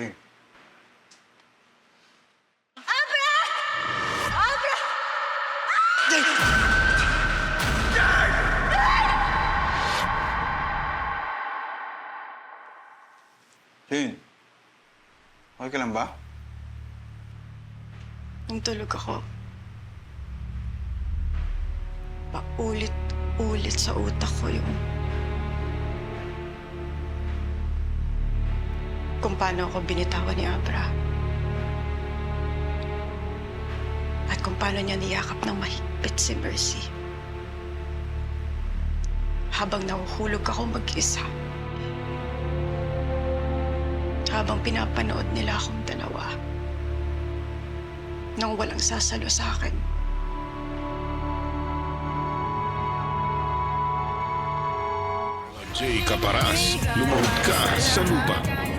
Ting. Jane, okay ka lang ba? Nung tulog ako, paulit-ulit sa utak ko yung kung paano ako binitawan ni Abra. At kung paano niya niyakap ng mahigpit si Mercy. Habang nahuhulog ako mag-isa. Habang pinapanood nila akong dalawa nang walang sasalo sa akin. Jay Caparas, lumahod ka sa lupa.